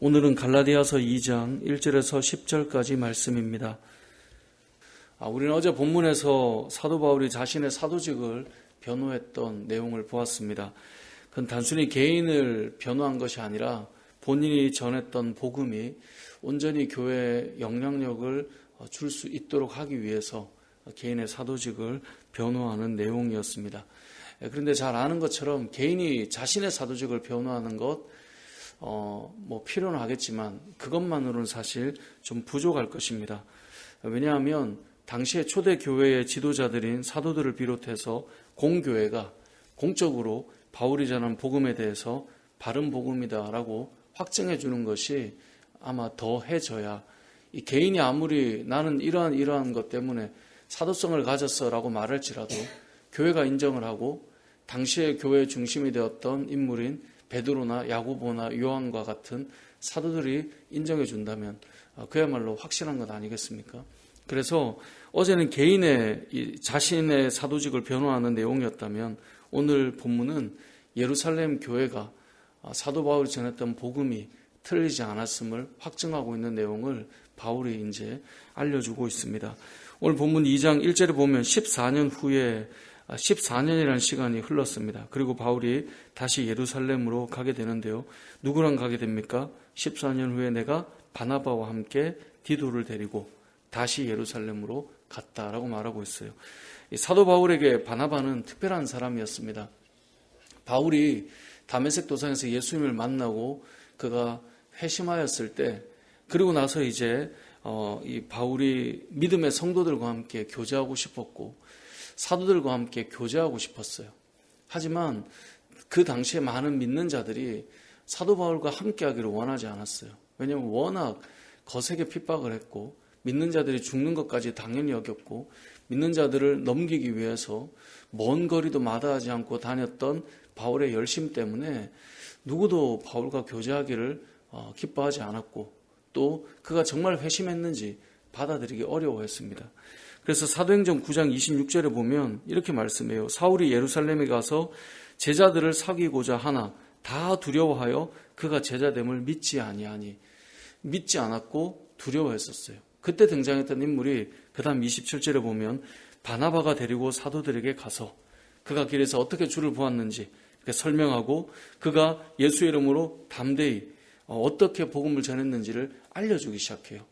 오늘은 갈라디아서 2장 1절에서 10절까지 말씀입니다. 아, 우리는 어제 본문에서 사도 바울이 자신의 사도직을 변호했던 내용을 보았습니다. 그건 단순히 개인을 변호한 것이 아니라 본인이 전했던 복음이 온전히 교회에 영향력을 줄 수 있도록 하기 위해서 개인의 사도직을 변호하는 내용이었습니다. 그런데 잘 아는 것처럼 개인이 자신의 사도직을 변호하는 것, 어, 뭐 필요는 하겠지만 그것만으로는 사실 좀 부족할 것입니다. 왜냐하면 당시에 초대 교회의 지도자들인 사도들을 비롯해서 공교회가 공적으로 바울이 전한 복음에 대해서 바른 복음이다라고 확증해 주는 것이 아마 더 해져야 이 개인이 아무리 나는 이러한 이러한 것 때문에 사도성을 가졌어라고 말할지라도 교회가 인정을 하고 당시의 교회 중심이 되었던 인물인 베드로나 야고보나 요한과 같은 사도들이 인정해 준다면 아, 그야말로 확실한 것 아니겠습니까? 그래서 어제는 개인의 자신의 사도직을 변호하는 내용이었다면 오늘 본문은 예루살렘 교회가 아, 사도 바울이 전했던 복음이 틀리지 않았음을 확증하고 있는 내용을 바울이 이제 알려주고 있습니다. 오늘 본문 2장 1절에 보면 14년 후에 14년이라는 아, 시간이 흘렀습니다. 그리고 바울이 다시 예루살렘으로 가게 되는데요. 누구랑 가게 됩니까? 14년 후에 내가 바나바와 함께 디도를 데리고 다시 예루살렘으로 갔다라고 말하고 있어요. 사도 바울에게 바나바는 특별한 사람이었습니다. 바울이 다메섹 도상에서 예수님을 만나고 그가 회심하였을 때 그리고 나서 이제 어, 이 바울이 믿음의 성도들과 함께 교제하고 싶었고 사도들과 함께 교제하고 싶었어요. 하지만 그 당시에 많은 믿는 자들이 사도 바울과 함께 하기를 원하지 않았어요. 왜냐하면 워낙 거세게 핍박을 했고 믿는 자들이 죽는 것까지 당연히 여겼고 믿는 자들을 넘기기 위해서 먼 거리도 마다하지 않고 다녔던 바울의 열심 때문에 누구도 바울과 교제하기를 어, 기뻐하지 않았고 또 그가 정말 회심했는지 받아들이기 어려워했습니다. 그래서 사도행전 9장 26절에 보면 이렇게 말씀해요. 사울이 예루살렘에 가서 제자들을 사귀고자 하나 다 두려워하여 그가 제자됨을 믿지 아니하니 믿지 않았고 두려워했었어요. 그때 등장했던 인물이 그다음 27절에 보면 바나바가 데리고 사도들에게 가서 그가 길에서 어떻게 주를 보았는지 설명하고 그가 예수 이름으로 담대히 어, 어떻게 복음을 전했는지를 알려주기 시작해요.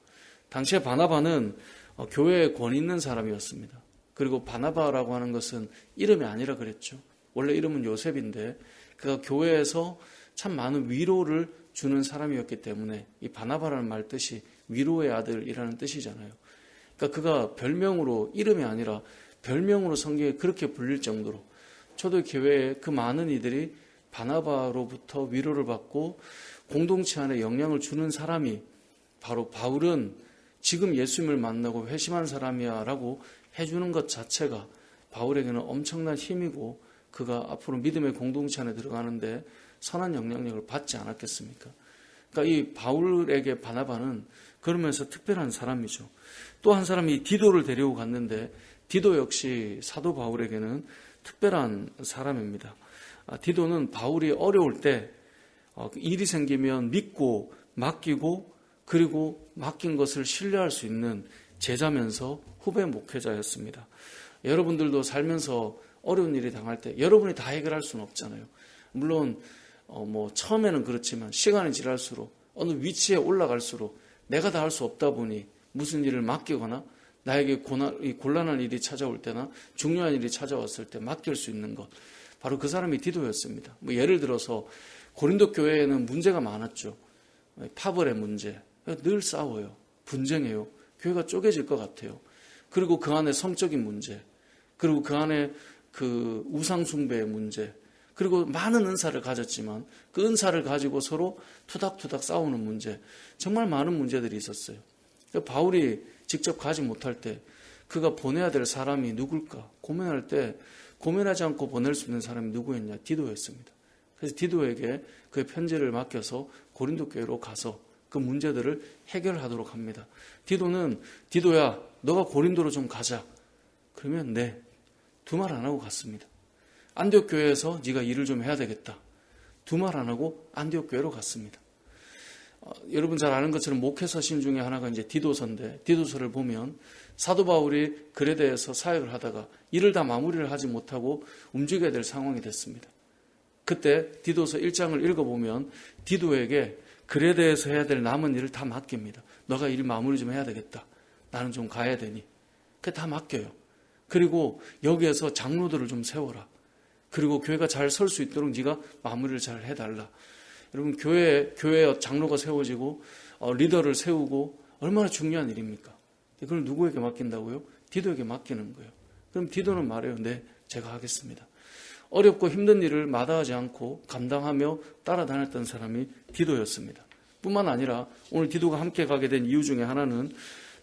당시에 바나바는 어, 교회에 권 있는 사람이었습니다. 그리고 바나바라고 하는 것은 이름이 아니라 그랬죠. 원래 이름은 요셉인데 그가 교회에서 참 많은 위로를 주는 사람이었기 때문에 이 바나바라는 말 뜻이 위로의 아들이라는 뜻이잖아요. 그러니까 그가 별명으로 이름이 아니라 별명으로 성경에 그렇게 불릴 정도로 초대 교회에 그 많은 이들이 바나바로부터 위로를 받고 공동체 안에 영향을 주는 사람이 바로 바울은 지금 예수님을 만나고 회심한 사람이야 라고 해주는 것 자체가 바울에게는 엄청난 힘이고 그가 앞으로 믿음의 공동체 안에 들어가는데 선한 영향력을 받지 않았겠습니까? 그러니까 이 바울에게 바나바는 그러면서 특별한 사람이죠. 또 한 사람이 디도를 데리고 갔는데 디도 역시 사도 바울에게는 특별한 사람입니다. 아, 디도는 바울이 어려울 때 어, 일이 생기면 믿고 맡기고 그리고 맡긴 것을 신뢰할 수 있는 제자면서 후배 목회자였습니다. 여러분들도 살면서 어려운 일이 당할 때 여러분이 다 해결할 수는 없잖아요. 물론 어 뭐 처음에는 그렇지만 시간이 지날수록 어느 위치에 올라갈수록 내가 다 할 수 없다 보니 무슨 일을 맡기거나 나에게 고난, 곤란한 일이 찾아올 때나 중요한 일이 찾아왔을 때 맡길 수 있는 것 바로 그 사람이 디도였습니다. 뭐 예를 들어서 고린도 교회에는 문제가 많았죠. 파벌의 문제. 늘 싸워요. 분쟁해요. 교회가 쪼개질 것 같아요. 그리고 그 안에 성적인 문제. 그리고 그 안에 그 우상숭배의 문제. 그리고 많은 은사를 가졌지만 그 은사를 가지고 서로 투닥투닥 싸우는 문제. 정말 많은 문제들이 있었어요. 바울이 직접 가지 못할 때 그가 보내야 될 사람이 누굴까 고민할 때 고민하지 않고 보낼 수 있는 사람이 누구였냐? 디도였습니다. 그래서 디도에게 그의 편지를 맡겨서 고린도 교회로 가서 그 문제들을 해결하도록 합니다. 디도는 디도야, 너가 고린도로 좀 가자. 그러면 네. 두 말 안 하고 갔습니다. 안디옥 교회에서 네가 일을 좀 해야 되겠다. 두 말 안 하고 안디옥 교회로 갔습니다. 어, 여러분 잘 아는 것처럼 목회서신 중에 하나가 이제 디도서인데 디도서를 보면 사도 바울이 글에 대해서 사역을 하다가 일을 다 마무리를 하지 못하고 움직여야 될 상황이 됐습니다. 그때 디도서 1장을 읽어보면 디도에게 글에 대해서 해야 될 남은 일을 다 맡깁니다. 너가 일 마무리 좀 해야 되겠다. 나는 좀 가야 되니. 그게 다 맡겨요. 그리고 여기에서 장로들을 좀 세워라. 그리고 교회가 잘 설 수 있도록 네가 마무리를 잘 해달라. 여러분 교회 교회 장로가 세워지고 어, 리더를 세우고 얼마나 중요한 일입니까? 그걸 누구에게 맡긴다고요? 디도에게 맡기는 거예요. 그럼 디도는 말해요. 네, 제가 하겠습니다. 어렵고 힘든 일을 마다하지 않고 감당하며 따라다녔던 사람이 디도였습니다. 뿐만 아니라 오늘 디도가 함께 가게 된 이유 중에 하나는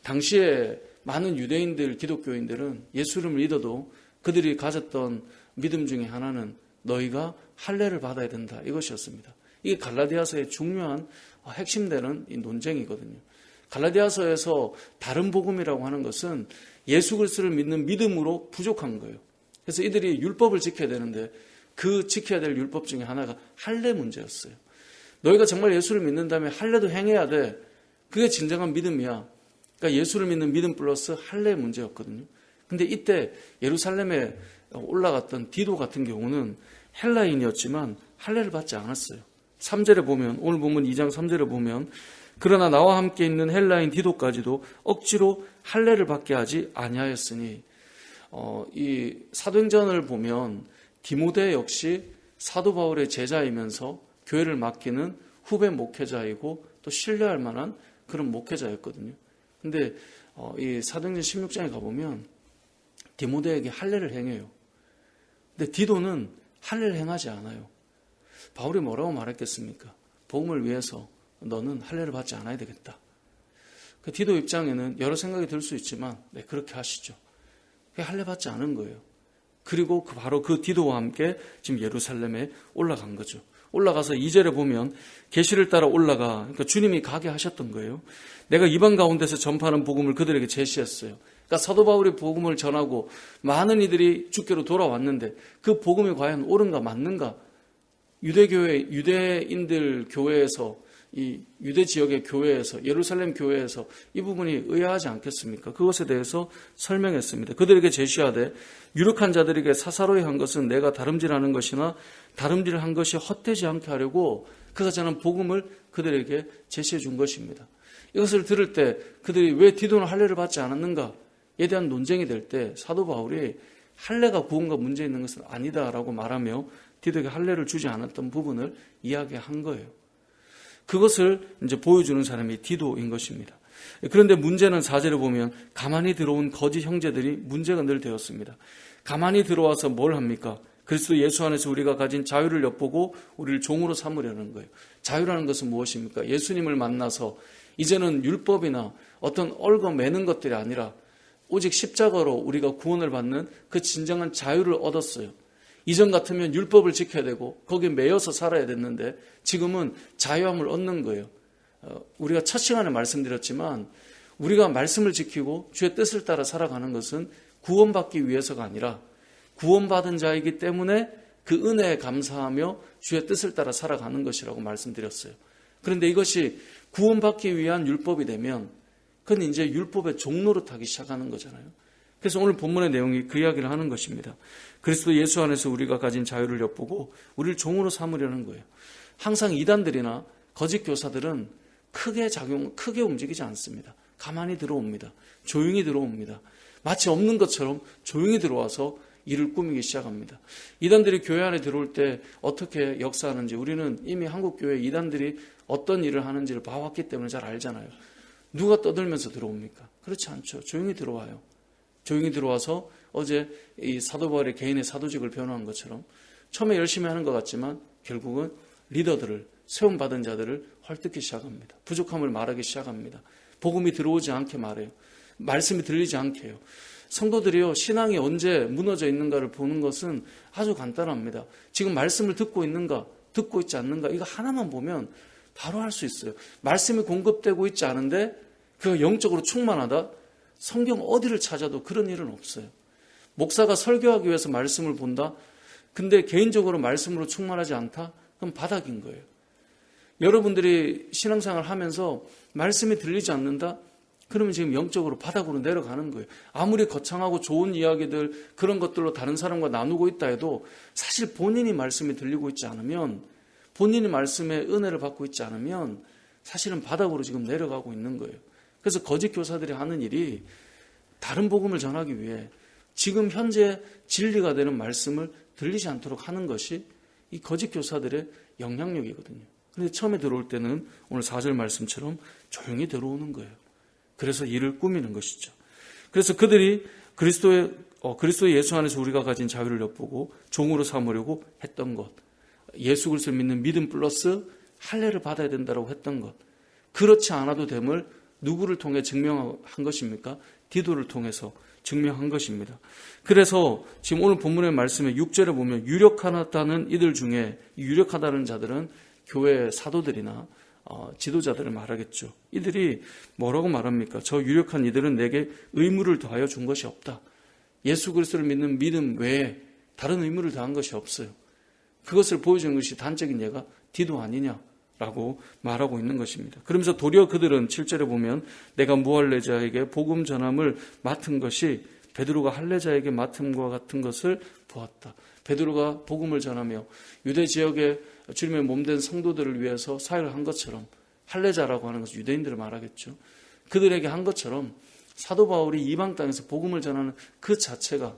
당시에 많은 유대인들, 기독교인들은 예수를 믿어도 그들이 가졌던 믿음 중에 하나는 너희가 할례를 받아야 된다 이것이었습니다. 이게 갈라디아서의 중요한 핵심되는 논쟁이거든요. 갈라디아서에서 다른 복음이라고 하는 것은 예수 그리스도를 믿는 믿음으로 부족한 거예요. 그래서 이들이 율법을 지켜야 되는데 그 지켜야 될 율법 중에 하나가 할례 문제였어요. 너희가 정말 예수를 믿는다면 할례도 행해야 돼. 그게 진정한 믿음이야. 그러니까 예수를 믿는 믿음 플러스 할례 문제였거든요. 근데 이때 예루살렘에 올라갔던 디도 같은 경우는 헬라인이었지만 할례를 받지 않았어요. 3절에 보면 오늘 보면 2장 3절에 보면 그러나 나와 함께 있는 헬라인 디도까지도 억지로 할례를 받게 하지 아니하였으니 어, 이 사도행전을 보면 디모데 역시 사도 바울의 제자이면서 교회를 맡기는 후배 목회자이고 또 신뢰할 만한 그런 목회자였거든요. 근데 어, 이 사도행전 16장에 가보면 디모데에게 할례를 행해요. 근데 디도는 할례를 행하지 않아요. 바울이 뭐라고 말했겠습니까? 복음을 위해서 너는 할례를 받지 않아야 되겠다. 그 디도 입장에는 여러 생각이 들 수 있지만 네, 그렇게 하시죠. 할례 받지 않은 거예요. 그리고 그 바로 그 디도와 함께 지금 예루살렘에 올라간 거죠. 올라가서 2절에 보면 계시를 따라 올라가 그러니까 주님이 가게 하셨던 거예요. 내가 이방 가운데서 전파하는 복음을 그들에게 제시했어요. 그러니까 사도 바울이 복음을 전하고 많은 이들이 주께로 돌아왔는데 그 복음이 과연 옳은가 맞는가? 유대교회 유대인들 교회에서 이 유대 지역의 교회에서 예루살렘 교회에서 이 부분이 의아하지 않겠습니까? 그것에 대해서 설명했습니다. 그들에게 제시하되 유력한 자들에게 사사로이 한 것은 내가 다름질하는 것이나 다름질한 것이 헛되지 않게 하려고 그가 저는 복음을 그들에게 제시해 준 것입니다. 이것을 들을 때 그들이 왜 디도는 할례를 받지 않았는가에 대한 논쟁이 될 때 사도 바울이 할례가 구원과 문제 있는 것은 아니다라고 말하며 디도에게 할례를 주지 않았던 부분을 이야기한 거예요. 그것을 이제 보여주는 사람이 디도인 것입니다. 그런데 문제는 사절에 보면 가만히 들어온 거짓 형제들이 문제가 늘 되었습니다. 가만히 들어와서 뭘 합니까? 그리스도 예수 안에서 우리가 가진 자유를 엿보고 우리를 종으로 삼으려는 거예요. 자유라는 것은 무엇입니까? 예수님을 만나서 이제는 율법이나 어떤 얽어 매는 것들이 아니라 오직 십자가로 우리가 구원을 받는 그 진정한 자유를 얻었어요. 이전 같으면 율법을 지켜야 되고 거기에 매여서 살아야 됐는데 지금은 자유함을 얻는 거예요. 어, 우리가 첫 시간에 말씀드렸지만 우리가 말씀을 지키고 주의 뜻을 따라 살아가는 것은 구원받기 위해서가 아니라 구원받은 자이기 때문에 그 은혜에 감사하며 주의 뜻을 따라 살아가는 것이라고 말씀드렸어요. 그런데 이것이 구원받기 위한 율법이 되면 그건 이제 율법의 종로로 타기 시작하는 거잖아요. 그래서 오늘 본문의 내용이 그 이야기를 하는 것입니다. 그리스도 예수 안에서 우리가 가진 자유를 엿보고 우리를 종으로 삼으려는 거예요. 항상 이단들이나 거짓 교사들은 크게 작용, 크게 움직이지 않습니다. 가만히 들어옵니다. 조용히 들어옵니다. 마치 없는 것처럼 조용히 들어와서 일을 꾸미기 시작합니다. 이단들이 교회 안에 들어올 때 어떻게 역사하는지 우리는 이미 한국 교회 이단들이 어떤 일을 하는지를 봐왔기 때문에 잘 알잖아요. 누가 떠들면서 들어옵니까? 그렇지 않죠. 조용히 들어와요. 조용히 들어와서 어제 이 사도 바울의 개인의 사도직을 변호한 것처럼 처음에 열심히 하는 것 같지만 결국은 리더들을 세움 받은 자들을 헐뜯기 시작합니다. 부족함을 말하기 시작합니다. 복음이 들어오지 않게 말해요. 말씀이 들리지 않게 해요. 성도들이요, 신앙이 언제 무너져 있는가를 보는 것은 아주 간단합니다. 지금 말씀을 듣고 있는가, 듣고 있지 않는가, 이거 하나만 보면 바로 할 수 있어요. 말씀이 공급되고 있지 않은데, 그가 영적으로 충만하다? 성경 어디를 찾아도 그런 일은 없어요. 목사가 설교하기 위해서 말씀을 본다? 근데 개인적으로 말씀으로 충만하지 않다? 그럼 바닥인 거예요. 여러분들이 신앙생활 하면서 말씀이 들리지 않는다? 그러면 지금 영적으로 바닥으로 내려가는 거예요. 아무리 거창하고 좋은 이야기들 그런 것들로 다른 사람과 나누고 있다 해도 사실 본인이 말씀이 들리고 있지 않으면 본인이 말씀의 은혜를 받고 있지 않으면 사실은 바닥으로 지금 내려가고 있는 거예요. 그래서 거짓 교사들이 하는 일이 다른 복음을 전하기 위해 지금 현재 진리가 되는 말씀을 들리지 않도록 하는 것이 이 거짓 교사들의 영향력이거든요. 그런데 처음에 들어올 때는 오늘 4절 말씀처럼 조용히 들어오는 거예요. 그래서 일을 꾸미는 것이죠. 그래서 그들이 그리스도의 어, 그리스도 예수 안에서 우리가 가진 자유를 엿보고 종으로 삼으려고 했던 것, 예수 그리스도를 믿는 믿음 플러스 할례를 받아야 된다고 했던 것, 그렇지 않아도 됨을 누구를 통해 증명한 것입니까? 디도를 통해서 증명한 것입니다. 그래서 지금 오늘 본문의 말씀에 6절에 보면 유력하다는 이들 중에 유력하다는 자들은 교회 사도들이나 어, 지도자들을 말하겠죠. 이들이 뭐라고 말합니까? 저 유력한 이들은 내게 의무를 더하여 준 것이 없다. 예수 그리스도를 믿는 믿음 외에 다른 의무를 더한 것이 없어요. 그것을 보여주는 것이 단적인 예가 디도 아니냐 라고 말하고 있는 것입니다. 그러면서 도리어 그들은 7절에 보면 내가 무할레자에게 복음 전함을 맡은 것이 베드로가 할레자에게 맡음과 같은 것을 보았다. 베드로가 복음을 전하며 유대 지역에 주님의 몸된 성도들을 위해서 사역을 한 것처럼 할례자라고 하는 것은 유대인들을 말하겠죠. 그들에게 한 것처럼 사도 바울이 이방 땅에서 복음을 전하는 그 자체가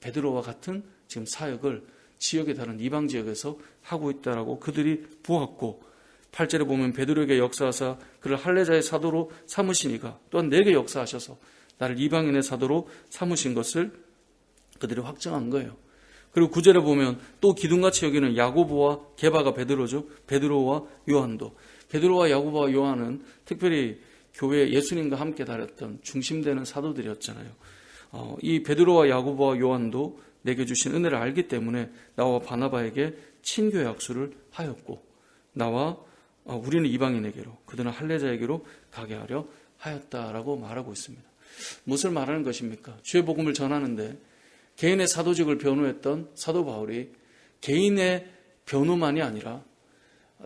베드로와 같은 지금 사역을 지역에 다른 이방 지역에서 하고 있다라고 그들이 보았고 8절에 보면 베드로에게 역사하사 그를 할례자의 사도로 삼으시니가 또한 내게 역사하셔서 나를 이방인의 사도로 삼으신 것을 그들이 확정한 거예요. 그리고 구절에 보면 또 기둥같이 여기는 야고보와 게바가 베드로죠. 베드로와 요한도. 베드로와 야고보와 요한은 특별히 교회 예수님과 함께 다녔던 중심되는 사도들이었잖아요. 어, 이 베드로와 야고보와 요한도 내게 주신 은혜를 알기 때문에 나와 바나바에게 친교 약수를 하였고 나와 어, 우리는 이방인에게로 그들은 할례자에게로 가게 하려 하였다라고 말하고 있습니다. 무엇을 말하는 것입니까? 주의 복음을 전하는데 개인의 사도직을 변호했던 사도 바울이 개인의 변호만이 아니라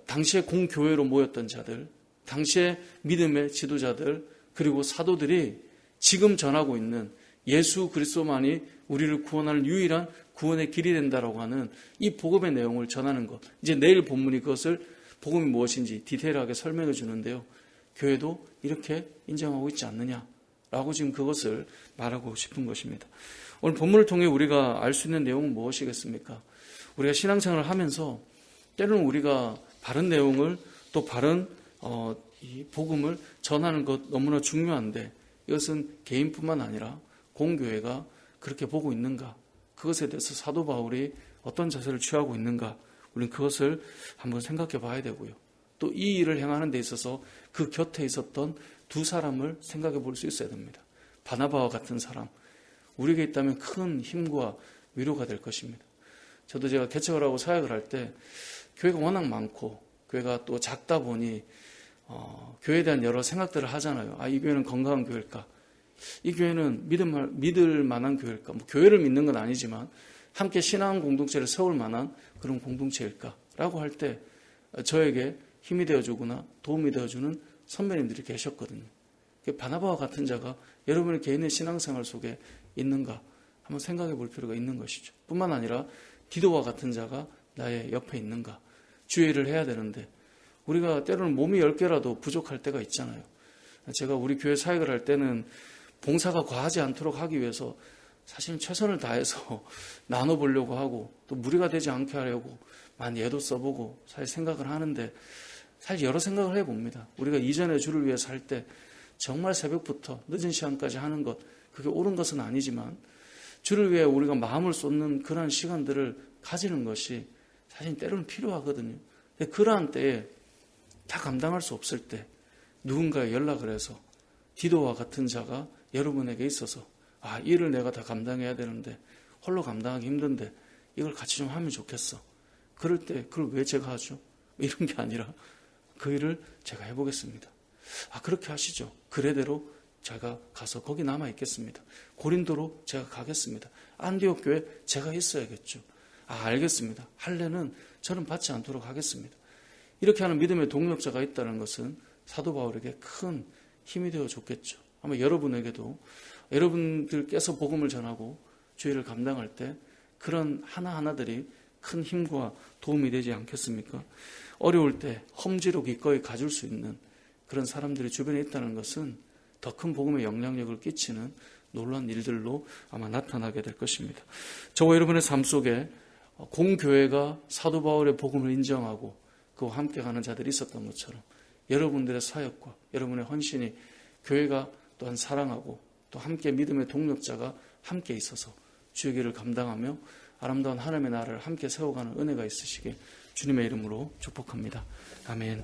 당시에 공교회로 모였던 자들, 당시에 믿음의 지도자들, 그리고 사도들이 지금 전하고 있는 예수 그리스도만이 우리를 구원하는 유일한 구원의 길이 된다라고 하는 이 복음의 내용을 전하는 것. 이제 내일 본문이 그것을 복음이 무엇인지 디테일하게 설명해 주는데요. 교회도 이렇게 인정하고 있지 않느냐라고 지금 그것을 말하고 싶은 것입니다. 오늘 본문을 통해 우리가 알 수 있는 내용은 무엇이겠습니까? 우리가 신앙생활을 하면서 때로는 우리가 바른 내용을 또 바른 어, 이 복음을 전하는 것 너무나 중요한데 이것은 개인뿐만 아니라 공교회가 그렇게 보고 있는가? 그것에 대해서 사도 바울이 어떤 자세를 취하고 있는가? 우리는 그것을 한번 생각해 봐야 되고요. 또 이 일을 행하는 데 있어서 그 곁에 있었던 두 사람을 생각해 볼 수 있어야 됩니다. 바나바와 같은 사람, 우리에게 있다면 큰 힘과 위로가 될 것입니다. 저도 제가 개척을 하고 사역을 할 때 교회가 워낙 많고 교회가 또 작다 보니 어, 교회에 대한 여러 생각들을 하잖아요. 아, 이 교회는 건강한 교회일까? 이 교회는 믿을, 믿을 만한 교회일까? 뭐 교회를 믿는 건 아니지만 함께 신앙 공동체를 세울 만한 그런 공동체일까? 라고 할 때 저에게 힘이 되어주거나 도움이 되어주는 선배님들이 계셨거든요. 바나바와 같은 자가 여러분의 개인의 신앙생활 속에 있는가 한번 생각해 볼 필요가 있는 것이죠. 뿐만 아니라 디도와 같은 자가 나의 옆에 있는가 주의를 해야 되는데 우리가 때로는 몸이 10개라도 부족할 때가 있잖아요. 제가 우리 교회 사역을 할 때는 봉사가 과하지 않도록 하기 위해서 사실 최선을 다해서 나눠보려고 하고 또 무리가 되지 않게 하려고 많이 애도 써보고 사실 생각을 하는데 사실 여러 생각을 해봅니다. 우리가 이전에 주를 위해 살 때 정말 새벽부터 늦은 시간까지 하는 것 그게 옳은 것은 아니지만 주를 위해 우리가 마음을 쏟는 그러한 시간들을 가지는 것이 사실 때로는 필요하거든요. 그러한 때에 다 감당할 수 없을 때 누군가에 연락을 해서 디도와 같은 자가 여러분에게 있어서 아, 일을 내가 다 감당해야 되는데 홀로 감당하기 힘든데 이걸 같이 좀 하면 좋겠어. 그럴 때 그걸 왜 제가 하죠? 이런 게 아니라 그 일을 제가 해보겠습니다. 아, 그렇게 하시죠. 그래대로 제가 가서 거기 남아 있겠습니다. 고린도로 제가 가겠습니다. 안디옥 교회 제가 있어야겠죠. 아, 알겠습니다. 할례는 저는 받지 않도록 하겠습니다. 이렇게 하는 믿음의 동력자가 있다는 것은 사도 바울에게 큰 힘이 되어 줬겠죠. 아마 여러분에게도 여러분들께서 복음을 전하고 주의를 감당할 때 그런 하나하나들이 큰 힘과 도움이 되지 않겠습니까? 어려울 때 험지로 기꺼이 가줄 수 있는 그런 사람들이 주변에 있다는 것은 더 큰 복음의 영향력을 끼치는 놀라운 일들로 아마 나타나게 될 것입니다. 저와 여러분의 삶 속에 공교회가 사도 바울의 복음을 인정하고 그와 함께 가는 자들이 있었던 것처럼 여러분들의 사역과 여러분의 헌신이 교회가 또한 사랑하고 또 함께 믿음의 동력자가 함께 있어서 주의 길을 감당하며 아름다운 하나님의 나라를 함께 세워가는 은혜가 있으시길 주님의 이름으로 축복합니다. 아멘.